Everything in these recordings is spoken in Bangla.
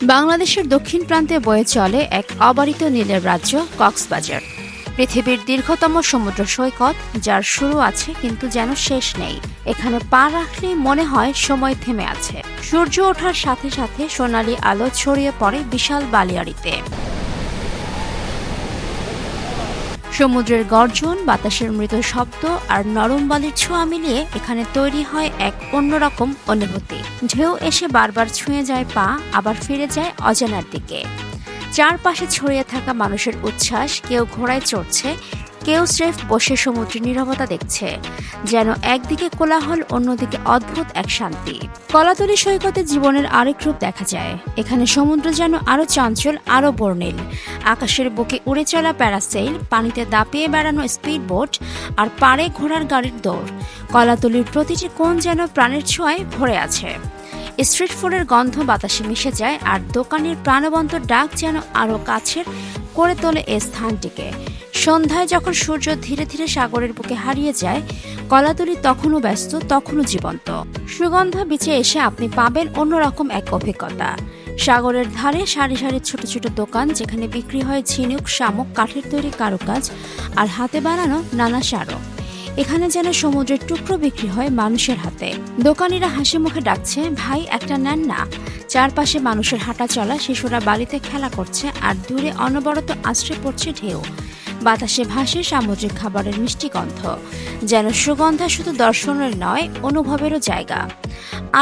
বাংলাদেশের দক্ষিণ প্রান্তে বয়ে চলে এক অবারিত নীলের রাজ্য কক্সবাজার। পৃথিবীর দীর্ঘতম সমুদ্র সৈকত, যার শুরু আছে কিন্তু যেন শেষ নেই। এখানে পা রাখলেই মনে হয় সময় থেমে আছে। সূর্য ওঠার সাথে সাথে সোনালি আলো ছড়িয়ে পড়ে বিশাল বালিয়াড়িতে। সমুদ্রের গর্জন, বাতাসের মৃত শব্দ আর নরম বালির ছোঁয়া মিলিয়ে এখানে তৈরি হয় এক অন্যরকম অনুভূতি। ঢেউ এসে বারবার ছুঁয়ে যায় পা, আবার ফিরে যায় অজানার দিকে। চারপাশে ছড়িয়ে থাকা মানুষের উচ্ছ্বাস, কেউ ঘোড়ায় চড়ছে কেউ স্রেফ বসে সমুদ্রের নীরবতা দেখছে, যেন একদিকে কোলাহল, অন্যদিকে অদ্ভুত এক শান্তি। কলাতলি সৈকতে জীবনের আরেক রূপ দেখা যায়। এখানে সমুদ্র যেন আরও চঞ্চল, আরও বর্ণিল। আকাশের বুকে উড়ে চলা প্যারাসেইল, পানিতে দাপিয়ে বেড়ানো স্পিড বোট আর পাড়ে ঘোড়ার গাড়ির দৌড়। কলাতলির প্রতিটি কোণ যেন প্রাণের ছোঁয়ায় ভরে আছে। স্ট্রিট ফুডের গন্ধ বাতাসে মিশে যায়, আর দোকানের প্রাণবন্ত ডাক যেন আরও কাছের করে তোলে এই স্থানটিকে। সন্ধ্যায় যখন সূর্য ধীরে ধীরে সাগরের বুকে হারিয়ে যায়, কলাতলি তখনও ব্যস্ত, তখনও জীবন্ত। সুগন্ধা বিচে এসে আপনি পাবেন অন্যরকম এক অভিজ্ঞতা। সাগরের ধারে সারি সারি ছোট ছোট দোকান যেখানে বিক্রি হয় ঝিনুক, শামুক, কাঠের তৈরি কারুকাজ আর হাতে বানানো নানা স্মারক। এখানে যেন সমুদ্রের টুকরো বিক্রি হয় মানুষের হাতে। দোকানিরা হাসি মুখে ডাকছে, ভাই, একটা নেন না। চারপাশে মানুষের হাঁটা চলা শিশুরা বাড়িতে খেলা করছে আর দূরে অনবরত আশ্রয় পড়ছে ঢেউ। বাতাসে ভাসে সামুদ্রিক খাবারের মিষ্টি গন্ধ, যেন সুগন্ধা শুধু দর্শনের নয়, অনুভবেরও জায়গা।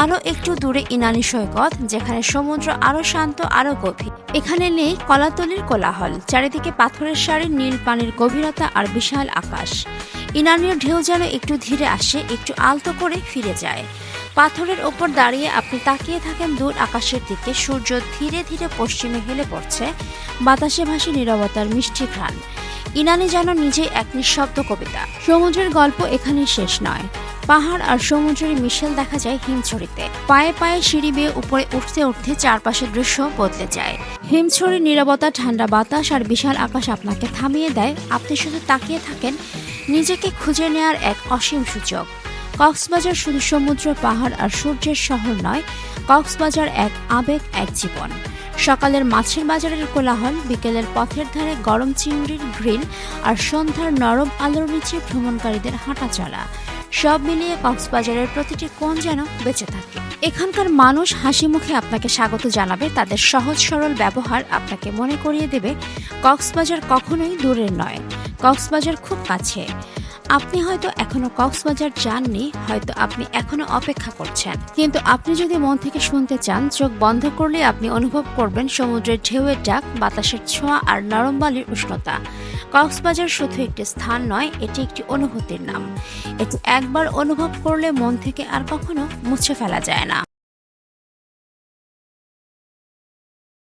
আরও একটু দূরে ইনানি সৈকত, যেখানে সমুদ্র আরও শান্ত, আরও গভীর। এখানে নেই কলাতলির কোলাহল, চারিদিকে পাথরের সারি, নীল পানির গভীরতা আর বিশাল আকাশ। ইনানীয় ঢেউ যেন একটু ধীরে আসে, একটু আলতো করে ফিরে যায়। পাথরের ওপর দাঁড়িয়ে আপনি তাকিয়ে থাকেন দূর আকাশের দিকে, সূর্য ধীরে ধীরে পশ্চিমে হেলে পড়ছে, বাতাসে ভাসে নীরবতার মিষ্টি ঘ্রাণ। ইনানি যেন নিজেই এক নিঃশব্দ কবিতা। সমুদ্রের গল্প এখানে শেষ নয়। পাহাড় আর সমুদ্রের মিশেল দেখা যায় হিমছড়িতে। পায়ে পায়ে সিঁড়ি বেয়ে উপরে উঠতে উঠতে চারপাশের দৃশ্য বদলে যায়। হিমছড়ির নীরবতা, ঠান্ডা বাতাস আর বিশাল আকাশ আপনাকে থামিয়ে দেয়। আপনি শুধু তাকিয়ে থাকেন, নিজেকে খুঁজে নেওয়ার এক অসীম সূচক কক্সবাজার শুধু সমুদ্র, পাহাড় আর সূর্যের শহর নয়, কক্সবাজার এক আবেগ, এক জীবন। সকালের মাছের বাজারের কোলাহল, বিকেলের পথের ধারে গরম চিংড়ির গ্রিল আর সন্ধ্যার নরম আলোর নিচে ভ্রমণকারীদের হাঁটা চলা সব মিলিয়ে কক্সবাজারের প্রতিটি কোণ যেন বেঁচে থাকে। এখানকার মানুষ হাসি মুখে আপনাকে স্বাগত জানাবে, তাদের সহজ সরল ব্যবহার আপনাকে মনে করিয়ে দেবে, কক্সবাজার কখনোই দূরের নয়। কক্সবাজার খুব কাছে। আপনি হয়তো এখনও কক্সবাজার যাননি, হয়তো আপনি এখনও অপেক্ষা করছেন। কিন্তু আপনি যদি মন থেকে শুনতে চান, চোখ বন্ধ করলে আপনি অনুভব করবেন সমুদ্রের ঢেউয়ের ডাক, বাতাসের ছোঁয়া আর নরম বালির উষ্ণতা। কক্সবাজার শুধু একটি স্থান নয়, এটি একটি অনুভূতির নাম। এটি একবার অনুভব করলে মন থেকে আর কখনো মুছে ফেলা যায় না।